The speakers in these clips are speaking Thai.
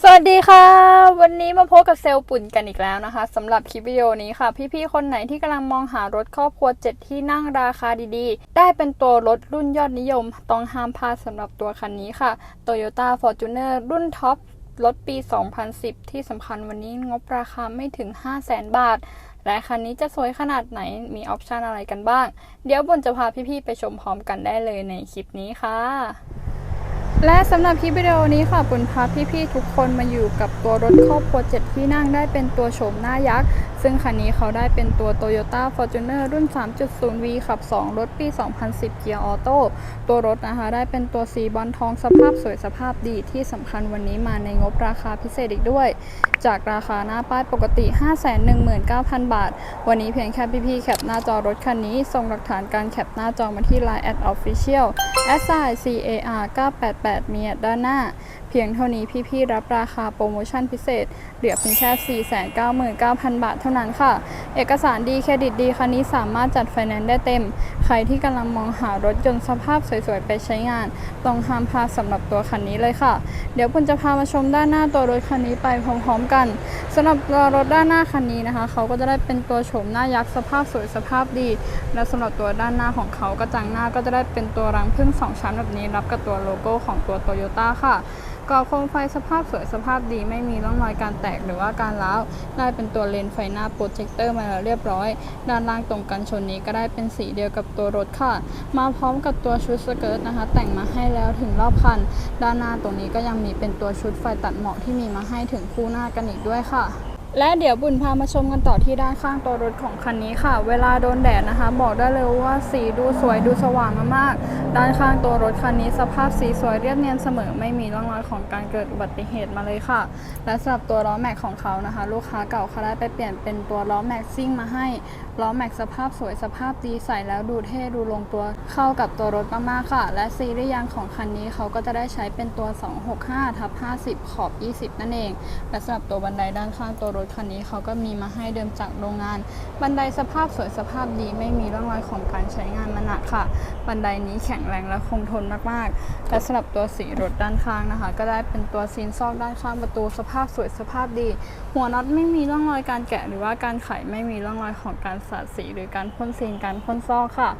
สวัสดีค่ะ วันนี้มาพบกับเซลล์ปุ่นกันอีกแล้วนะคะสำหรับคลิปวิดีโอนี้ค่ะ พี่ๆ คนไหนที่กำลังมองหารถครอบครัว 7 ที่นั่งราคาดีๆ ได้เป็นตัวรถรุ่นยอดนิยม ต้องห้ามพลาดสำหรับตัวคันนี้ค่ะ Toyota Fortuner รุ่นท็อปรถปี 2010 ที่สำคัญวันนี้งบราคาไม่ถึง 500,000 บาท และคันนี้จะสวยขนาดไหนมีออปชันอะไรกันบ้าง เดี๋ยวบนจะพาพี่ๆ ไปชมพร้อมกันได้เลยในคลิปนี้ค่ะ และสำหรับคลิปวิดีโอนี้ค่ะปุณพาพี่ๆทุกคนมาอยู่กับตัวรถครอบครัว7ที่นั่งได้เป็นตัวโฉมหน้ายักษ์ ซึ่งคันนี้เขาได้เป็นตัว Toyota Fortuner รุ่น 3.0V ขับ 2 รถปี 2010 เกียร์ออโต้ตัวรถนะคะได้เป็นตัวสีบอลทองสภาพสวยสภาพดีที่สำคัญวันนี้มาในงบราคาพิเศษอีกด้วย จากราคาหน้าป้ายปกติ 519,000 บาท วันนี้เพียงแค่พี่ๆแคปหน้าจอรถคันนี้ ส่งหลักฐานการแคปหน้าจอมาที่ Line at official s i c a r 988มีแอดด้านหน้า พียงเท่านี้พี่ๆรับราคาโปรโมชั่นพิเศษ เหลือเพียงแค่ 499,000 บาทเท่านั้นค่ะ เอกสารดีเครดิตดีคันนี้สามารถจัดไฟแนนซ์ได้เต็ม ใครที่กำลังมองหารถยนต์สภาพสวยๆ ไปใช้งาน ต้องห้ามพลาดสำหรับตัวคันนี้เลยค่ะ เดี๋ยวคุณจะพามาชมด้านหน้าตัวรถคันนี้ไปพร้อมๆกันสำหรับตัวรถด้านหน้าคันนี้นะคะ เขาก็จะได้เป็นตัวโฉมหน้ายักษ์สภาพสวยสภาพดี และสำหรับตัวด้านหน้าของเขากระจังหน้าก็จะได้เป็นตัวรังพึ่งสองชั้นแบบนี้รับกับตัวโลโก้ของตัวโตโยต้าค่ะกรอบโคมไฟสภาพสวยสภาพดีไม่มีร่องรอยการแตกหรือว่าการร้าวได้เป็นตัวเลนไฟหน้าโปรเจคเตอร์มาแล้วเรียบร้อย ด้านล่างตรงกันชนนี้ก็ได้เป็นสีเดียวกับตัวรถค่ะ มาพร้อมกับตัวชุดสเกิร์ตนะคะ แต่งมาให้แล้วถึงรอบคัน ด้านหน้าตรงนี้ก็ยังมีเป็นตัวชุดไฟตัดหมอกที่มีมาให้ถึงคู่หน้ากันอีกด้วยค่ะ และเดี๋ยวบุญพามาชมกันต่อที่ด้านข้างตัวรถของคันนี้ค่ะ เวลาโดนแดดนะคะ บอกได้เลยว่าสีดูสวยดูสว่างมากๆด้านข้างตัวรถคันนี้สภาพสีสวยเรียบเนียนเสมอไม่มีร่องรอยของการเกิดอุบัติเหตุมาเลยค่ะ และสำหรับตัวล้อแม็กของเขานะคะ ลูกค้าเก่าเขาได้ไปเปลี่ยนเป็นตัวล้อแม็กซิ่งมาให้ล้อแม็กสภาพสวยสภาพดีใส่แล้วดูเท่ดูลงตัวเข้ากับตัวรถมากๆค่ะ และซีรีส์ยางของคันนี้เขาก็จะได้ใช้เป็นตัว 265ทับ50 ขอบ 20 นั่นเอง และสำหรับตัวบันไดด้านข้างตัวรถคันนี้เขาก็มีมาให้เดิมจากโรงงาน บันไดสภาพสวยสภาพดีไม่มีร่องรอยของการใช้งานมาหนักค่ะ บันไดนี้แข็งแรงและคงทนมากๆ และสำหรับตัวสีรถด้านข้างนะคะ ก็ได้เป็นตัวซีนซอกด้านข้างประตูสภาพสวยสภาพดี หัวน็อตไม่มีร่องรอยการแกะหรือว่าการไขไม่มีร่องรอยของการสาดสีหรือการพ่นซีนการพ่นซอกค่ะ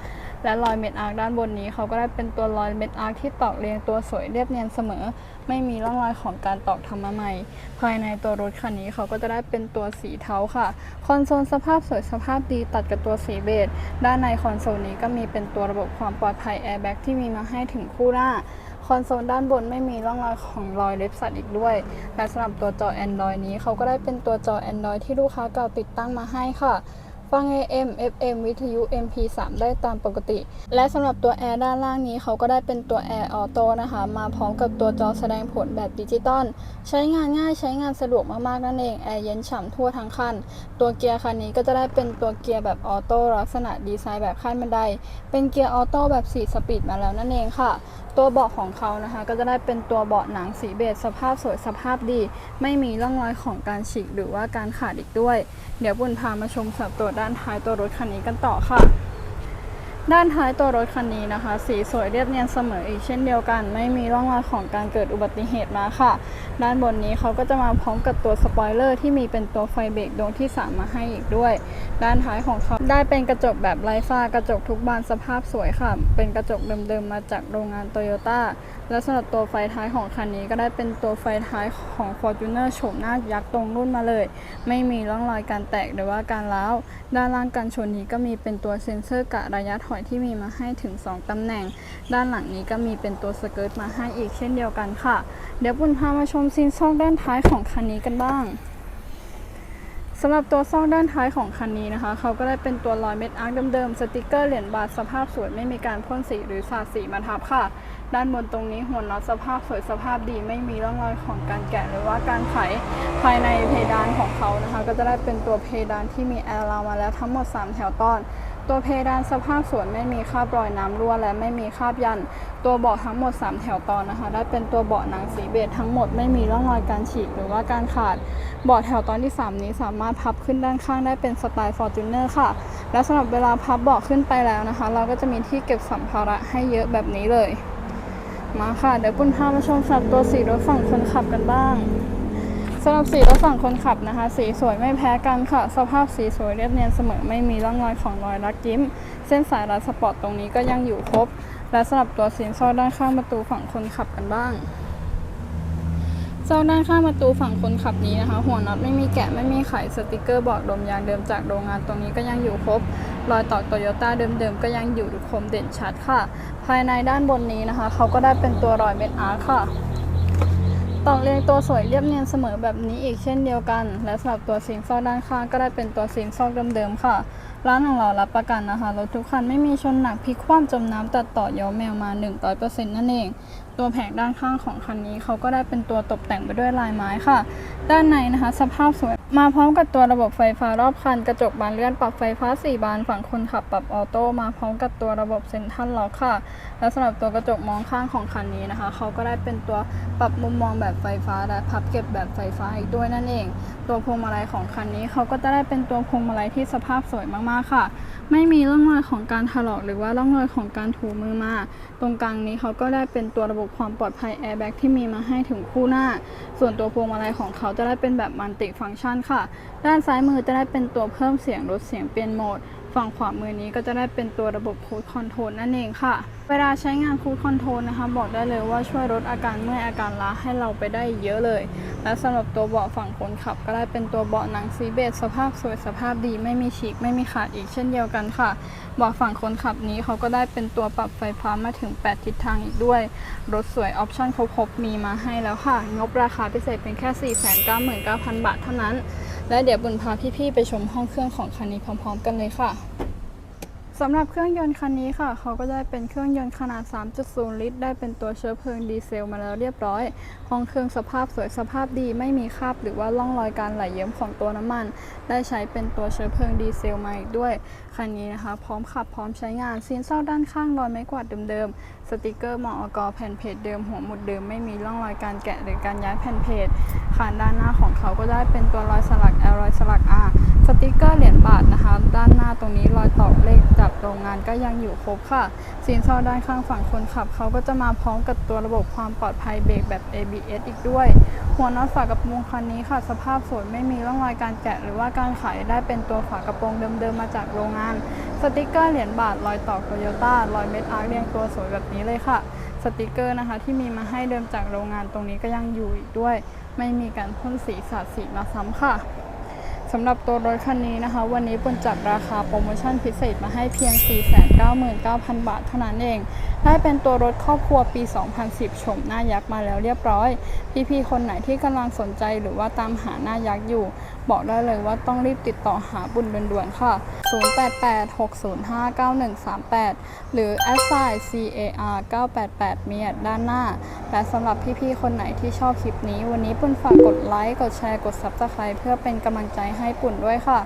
และรอยเม็ดอาร์คด้านบนนี้เขาก็ได้เป็นตัวรอยเม็ดอาร์คที่ตอกเรียงตัวสวยเรียบเนียนเสมอ ไม่มีร่องรอยของการตอกทำมาใหม่ ภายในตัวรถคันนี้เขาก็จะได้เป็นตัวสีเทาค่ะ คอนโซลสภาพสวยสภาพดีตัดกับตัวสีเบจด้านในคอนโซลนี้ก็มีเป็นตัวระบบความปลอดภัยแอร์แบ็กที่มีมาให้ถึงคู่หน้าคอนโซลด้านบนไม่มีร่องรอยของรอยเล็บสัตว์อีกด้วย และสำหรับตัวจอ Android นี้เขาก็ได้เป็นตัวจอ Android ที่ลูกค้าเก่าติดตั้งมาให้ค่ะ ฟัง AM FM วิทยุ MP3 ได้ตามปกติ และสำหรับตัวแอร์ด้านล่างนี้เขาก็ได้เป็นตัว Air Auto นะคะ มาพร้อมกับตัวจอแสดงผลแบบดิจิตอลใช้งานง่ายใช้งานสะดวกมากๆ นั่นเอง แอร์เย็นฉ่ำทั่วทั้งคัน ตัวเกียร์คันนี้ก็จะได้เป็นตัวเกียร์แบบออโต้ลักษณะดีไซน์แบบขั้นบันได เป็นเกียร์ออโต้แบบ 4 สปีดมาแล้วนั่นเองค่ะตัวเบาะของเขานะคะ ก็จะได้เป็นตัวเบาะหนังสีเบจสภาพสวยสภาพดี ไม่มีร่องรอยของการฉีกหรือว่าการขาดอีกด้วย เดี๋ยวบุญพามาชมสับตัวด้านท้ายตัวรถคันนี้กันต่อค่ะ ด้านท้ายตัวรถคันนี้นะคะ สีสวยเรียบเนียนเสมออีกเช่นเดียวกัน ไม่มีร่องรอยของการเกิดอุบัติเหตุมาค่ะ ด้านบนนี้เขาก็จะมาพร้อมกับตัวสปอยเลอร์ที่มีเป็นตัวไฟเบรกดวงที่สามมาให้อีกด้วย ด้านท้ายของเขาได้เป็นกระจกแบบไร้ฝ้ากระจกทุกบานสภาพสวยค่ะ เป็นกระจกเดิมๆมาจากโรงงานโตโยต้าและสำหรับตัวไฟท้ายของคันนี้ก็ได้เป็นตัวไฟท้ายของ Fortuner โฉมหน้ายักษ์ตรงรุ่นมาเลย ไม่มีร่องรอยการแตกหรือว่าการร้าวด้านล่างกันชนนี้ก็มีเป็นตัวเซ็นเซอร์กะระยะถอยที่มีมาให้ถึง 2 ตำแหน่ง ด้านหลังนี้ก็มีเป็นตัวสเกิร์ตมาให้อีกเช่นเดียวกันค่ะ เดี๋ยวปุณพามาชมซีนซอกด้านท้ายของคันนี้กันบ้างสำหรับตัวซอกด้านท้ายของคันนี้นะคะ เขาก็ได้เป็นตัวรอยเม็ดอาร์คเดิมๆสติกเกอร์เหรียญบาทสภาพสวยไม่มีการพ่นสีหรือสาดสีมาทับค่ะ ด้านบนตรงนี้หัวน็อตสภาพสวยสภาพดีไม่มีร่องรอยของการแกะหรือว่าการไขภายในเพดานของเขานะคะ ก็จะได้เป็นตัวเพดานที่มีแอร์รามาแล้วทั้งหมด 3 แถวตอนตัวเพดานสภาพสวยไม่มีคราบรอยน้ำรั่วและไม่มีคราบยัน ตัวเบาะทั้งหมด 3 แถวตอนนะคะ ได้เป็นตัวเบาะหนังสีเบจทั้งหมดไม่มีร่องรอยการฉีกหรือว่าการขาดเบาะแถวตอนที่ 3 นี้สามารถพับขึ้นด้านข้างได้เป็นสไตล์ Fortuner ค่ะ และสำหรับเวลาพับเบาะขึ้นไปแล้วนะคะ เราก็จะมีที่เก็บสัมภาระให้เยอะแบบนี้เลย มาค่ะ เดี๋ยวปุณพามาชมสับตัวสีรถฝั่งคนขับกันบ้างสำหรับสีรถฝั่งคนขับนะคะ สีสวยไม่แพ้กันค่ะ สภาพสีสวยเรียบเนียนเสมอไม่มีร่องรอยของรอยรักยิ้ม เส้นสายรัดสปอร์ตตรงนี้ก็ยังอยู่ครบ และสำหรับตัวสินซ่อด้านข้างประตูฝั่งคนขับกันบ้าง จ้าด้านข้างประตูฝั่งคนขับนี้นะคะ หัวน็อตไม่มีแกะไม่มีไขสติกเกอร์บอกลมยางเดิมจากโรงงานตรงนี้ก็ยังอยู่ครบ รอยต่อโตโยต้าเดิมๆก็ยังอยู่คมเด่นชัดค่ะ ภายในด้านบนนี้นะคะ เขาก็ได้เป็นตัวรอยเม็ดอาร์คค่ะตอกเรียงตัวสวยเรียบเนียนเสมอแบบนี้อีกเช่นเดียวกัน และสำหรับตัวซิงซอกด้านข้างก็ได้เป็นตัวซิงซอกเดิมๆค่ะ ร้านของเรารับประกันนะคะรถทุกคันไม่มีชนหนักพลิกคว่ำจมน้ำตัดต่อย้อมแมวมา 100%นั่นเอง ตัวแผงด้านข้างของคันนี้เขาก็ได้เป็นตัวตกแต่งไปด้วยลายไม้ค่ะ ด้านในนะคะ สภาพสวยมาพร้อมกับตัวระบบไฟฟ้ารอบคัน กระจกบานเลื่อนปรับไฟฟ้า 4 บานฝั่งคนขับปรับออโต้มาพร้อมกับตัวระบบเซ็นทรัลล็อกค่ะ และสำหรับตัวกระจกมองข้างของคันนี้นะคะเขาก็ได้เป็นตัวปรับมุมมองแบบไฟฟ้าและพับเก็บแบบไฟฟ้าอีกด้วยนั่นเองตัวพวงมาลัยของคันนี้เขาก็จะได้เป็นตัวพวงมาลัยที่สภาพสวยมากๆค่ะ ไม่มีร่องรอยของการถลอกหรือว่าร่องรอยของการถูมือมา ตรงกลางนี้เขาก็ได้เป็นตัวระบบความปลอดภัยแอร์แบ็กที่มีมาให้ถึงคู่หน้า ส่วนตัวพวงมาลัยของเขาจะได้เป็นแบบมัลติฟังก์ชันค่ะ ด้านซ้ายมือจะได้เป็นตัวเพิ่มเสียงลดเสียงเปลี่ยนโหมด ฝั่งขวามือนี้ก็จะได้เป็นตัวระบบคูดคอนโทรลนั่นเองค่ะ เวลาใช้งานคูดคอนโทรลนะคะ บอกได้เลยว่าช่วยลดอาการเมื่อยอาการล้าให้เราไปได้เยอะเลย และสำหรับตัวเบาะฝั่งคนขับ ก็ได้เป็นตัวเบาะหนังซีเบจสภาพสวยสภาพดีไม่มีฉีกไม่มีขาดอีกเช่นเดียวกันค่ะเบาะฝั่งคนขับนี้เขาก็ได้เป็นตัวปรับไฟฟ้ามาถึง 8 ทิศทางอีกด้วย รถสวยออปชั่นครบๆมีมาให้แล้วค่ะ งบราคาพิเศษเป็นแค่ 499,000 บาทเท่านั้น และเดี๋ยวบุญพาพี่ๆไปชมห้องเครื่องของคันนี้พร้อม ๆ กันเลยค่ะ สำหรับเครื่องยนต์คันนี้ค่ะ เขาก็ได้เป็นเครื่องยนต์ขนาด 3.0 ลิตร ได้เป็นตัวเชื้อเพลิงดีเซลมาแล้วเรียบร้อยห้องเครื่องสภาพสวยสภาพดีไม่มีคราบหรือว่าร่องรอยการไหลเยิ้มของตัวน้ำมัน ได้ใช้เป็นตัวเชื้อเพลิงดีเซลมาอีกด้วย คันนี้นะคะ พร้อมขับพร้อมใช้งานซีนเศร้าด้านข้างรอยไม้กวาดเดิมๆ สติกเกอร์มอกแผ่นเพจเดิมหัวหมุดเดิมไม่มีร่องรอยการแกะหรือการย้ายแผ่นเพจขานด้านหน้าของเขาก็ได้เป็นตัวรอยสลัก L รอยสลัก R สติกเกอร์เหรียญบาทนะคะ ด้านหน้าตรงนี้รอยตอกเลขจับากโรงงานก็ยังอยู่ครบค่ะซีนเศร้าด้านข้างฝั่งคนขับเขาก็จะมาพร้อมกับตัวระบบความปลอดภัยเบรกแบบ ABS อีกด้วย หัวน็อตฝากระโปรงคันนี้ค่ะ สภาพสวยไม่มีร่องรอยการแกะหรือว่าการไขได้เป็นตัวฝากระโปรงเดิมๆมาจากโรงงาน สติกเกอร์เหรียญบาทรอยต่อโตโยต้ารอยเม็ดอาร์เรียงตัวสวยแบบนี้เลยค่ะ สติกเกอร์นะคะที่มีมาให้เดิมจากโรงงานตรงนี้ก็ยังอยู่อีกด้วย ไม่มีการพ่นสีสาดสีมาซ้ำค่ะ สำหรับตัวรถคันนี้นะคะ วันนี้ปนจัดราคาโปรโมชั่นพิเศษมาให้เพียง 499,000 บาทเท่านั้นเอง ได้เป็นตัวรถครอบครัวปี 2010 ชมหน้ายักษ์มาแล้วเรียบร้อย พี่ๆ คนไหนที่กำลังสนใจหรือว่าตามหาหน้ายักษ์อยู่บอกได้เลยว่าต้องรีบติดต่อหาบุญด่วนๆค่ะ 0886059138 หรือ a s s i car 988มีแอดด้านหน้า และสำหรับพี่ๆ คนไหนที่ชอบคลิปนี้ วันนี้ปุ่นฝากกดไลค์ กดแชร์ กด Subscribe เพื่อเป็นกำลังใจให้ปุ่นด้วยค่ะ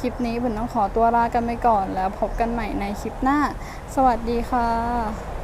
คลิปนี้ปุ่นต้องขอตัวลากันไปก่อน แล้วพบกันใหม่ในคลิปหน้า สวัสดีค่ะ